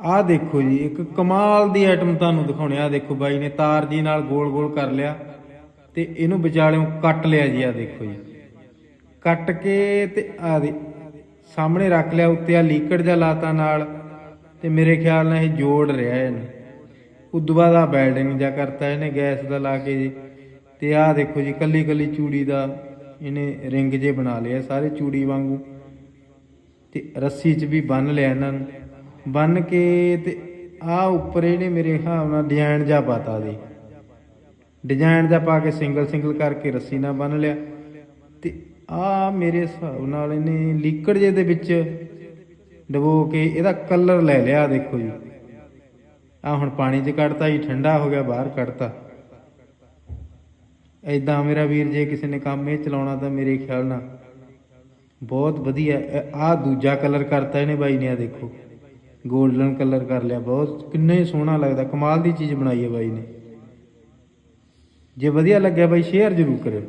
ਆਹ ਦੇਖੋ ਜੀ, ਇੱਕ ਕਮਾਲ ਦੀ ਆਈਟਮ ਤੁਹਾਨੂੰ ਦਿਖਾਉਣੇ ਆ। ਦੇਖੋ ਬਾਈ ਨੇ ਤਾਰ ਜੀ ਨਾਲ ਗੋਲ ਗੋਲ ਕਰ ਲਿਆ ਤੇ ਇਹਨੂੰ ਵਿਚਾਲਿਓਂ ਕੱਟ ਲਿਆ ਜੀ ਆ ਦੇਖੋ ਜੀ। ਕੱਟ ਕੇ ਤੇ ਆ ਦੇ ਸਾਹਮਣੇ ਰੱਖ ਲਿਆ, ਉੱਤੇ ਆ ਲੀਕੜ ਜਿਹਾ ਲਾਤਾ ਨਾਲ ਤੇ ਮੇਰੇ ਖਿਆਲ ਨਾਲ ਇਹ ਜੋੜ ਰਿਹਾ ਇਹਨੂੰ। ਉਦੋਂ ਬਾਅਦ ਆ ਬੈਲਡਿੰਗ ਜਿਹਾ ਕਰਤਾ ਇਹਨੇ, ਗੈਸ ਦਾ ਲਾ ਕੇ ਜੀ। ਤੇ ਆਹ ਦੇਖੋ ਜੀ ਕੱਲੀ ਕੱਲੀ ਚੂੜੀ ਦਾ ਇਹਨੇ ਰਿੰਗ ਜੇ ਬਣਾ ਲਿਆ ਸਾਰੇ ਚੂੜੀ ਵਾਂਗੂ। ਤੇ ਰੱਸੀ 'ਚ ਵੀ ਬੰਨ ਲਿਆ ਇਹਨਾਂ ਨੂੰ। ਬੰਨ ਕੇ ਤੇ ਆ ਉੱਪਰ ਇਹਨੇ ਮੇਰੇ ਹਿਸਾਬ ਨਾਲ ਡਿਜ਼ਾਈਨ ਜਿਹਾ ਪਾਤਾ ਦੇ ਡਿਜ਼ਾਈਨ ਜਿਹਾ ਪਾ ਕੇ ਸਿੰਗਲ ਸਿੰਗਲ ਕਰਕੇ ਰੱਸੀ ਨਾਲ ਬੰਨ ਲਿਆ। ਤੇ ਆ ਮੇਰੇ ਹਿਸਾਬ ਨਾਲ ਇਹਨੇ ਲੀਕੜ ਜੇ ਦੇ ਵਿੱਚ ਡਬੋ ਕੇ ਇਹਦਾ ਕਲਰ ਲੈ ਲਿਆ ਦੇਖੋ ਜੀ। ਆ ਹੁਣ ਪਾਣੀ 'ਚ ਕੱਢਤਾ ਜੀ, ਠੰਡਾ ਹੋ ਗਿਆ, ਬਾਹਰ ਕੱਢਤਾ। ਐਦਾਂ ਮੇਰਾ ਵੀਰ ਜੇ ਕਿਸੇ ਨੇ ਕੰਮ ਇਹ ਚਲਾਉਣਾ ਤਾਂ ਮੇਰੇ ਖਿਆਲ ਨਾਲ ਬਹੁਤ ਵਧੀਆ ਆ ਦੂਜਾ ਕਲਰ ਕਰਤਾ ਇਹਨੇ ਬਾਈ ਨੇ ਆ ਦੇਖੋ। 골ਡਨ ਕਲਰ ਕਰ ਲਿਆ ਬਹੁਤ। ਕਿੰਨਾ ਹੀ ਸੋਹਣਾ ਲੱਗਦਾ। ਕਮਾਲ ਦੀ ਚੀਜ਼ ਬਣਾਈ ਹੈ ਬਾਈ ਨੇ। ਜੇ ਵਧੀਆ ਲੱਗਿਆ ਬਾਈ ਸ਼ੇਅਰ ਜ਼ਰੂਰ ਕਰਿਓ।